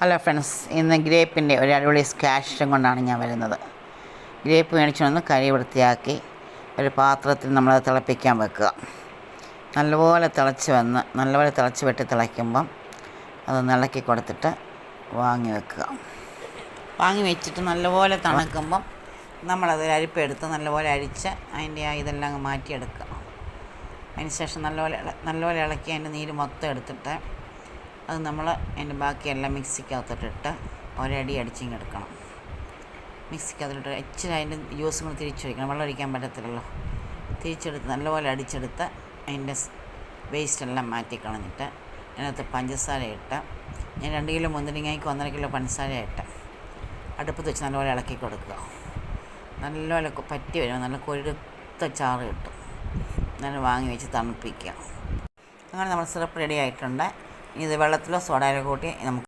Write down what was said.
Hello friends ഇന്ന് ഗ്രേപ്പിന്റെ ഒരു അടിപൊളി സ്കാഷും കൊണ്ടാണ് ഞാൻ വരുന്നത്. ഗ്രേപ്പ് മേടിച്ചു വന്ന് കരി വൃത്തിയാക്കി ഒരു പാത്രത്തിൽ നമ്മൾ തിളപ്പിക്കാൻ വെക്കുക. നല്ലപോലെ തിളച്ച് വന്ന് നല്ലപോലെ തിളച്ച് വെട്ടി തിളയ്ക്കുമ്പം അത് നിളക്കി കൊടുത്തിട്ട് വാങ്ങി വെക്കുക. വാങ്ങി വെച്ചിട്ട് നല്ലപോലെ തണുക്കുമ്പം നമ്മളത് അരിപ്പെടുത്ത് നല്ലപോലെ അരിച്ച് അതിന്റെ ആ ഇതെല്ലാം അങ്ങ് മാറ്റിയെടുക്കുക. അതിന് ശേഷം നല്ലപോലെ നല്ലപോലെ ഇളക്കി അതിന്റെ നീര് മൊത്തം എടുത്തിട്ട് അത് നമ്മൾ അതിന്റെ ബാക്കിയെല്ലാം മിക്സിക്കകത്തോട്ടിട്ട് ഒരടി അടിച്ചിങ്ങെടുക്കണം. മിക്സിക്കകത്തോട്ട് ഇച്ചിരി അതിന്റെ ജ്യൂസും കൂടി തിരിച്ചൊഴിക്കണം വെള്ളം ഒഴിക്കാൻ പറ്റത്തില്ലല്ലോ. തിരിച്ചെടുത്ത് നല്ലപോലെ അടിച്ചെടുത്ത് അതിന്റെ വേസ്റ്റെല്ലാം മാറ്റി കളഞ്ഞിട്ട് അതിനകത്ത് പഞ്ചസാര ഇട്ട് ഞാൻ രണ്ട് കിലോ മുന്തിരിങ്ങയ്ക്ക് ഒന്നര കിലോ പഞ്ചസാര ഇട്ട് അടുപ്പത്ത് വെച്ച് നല്ലപോലെ ഇളക്കി കൊടുക്കുക. നല്ലപോലെ പറ്റി വരുമ്പോൾ നല്ല കൊഴുത്ത ചാറ് കിട്ടും. നല്ല വാങ്ങി വെച്ച് തണുപ്പിക്കുക. അങ്ങനെ നമ്മൾ സിറപ്പ് റെഡി ആയിട്ടുണ്ട്. ഇത് വെള്ളത്തിലോ സോഡയിലോ കൂട്ടി നമുക്ക്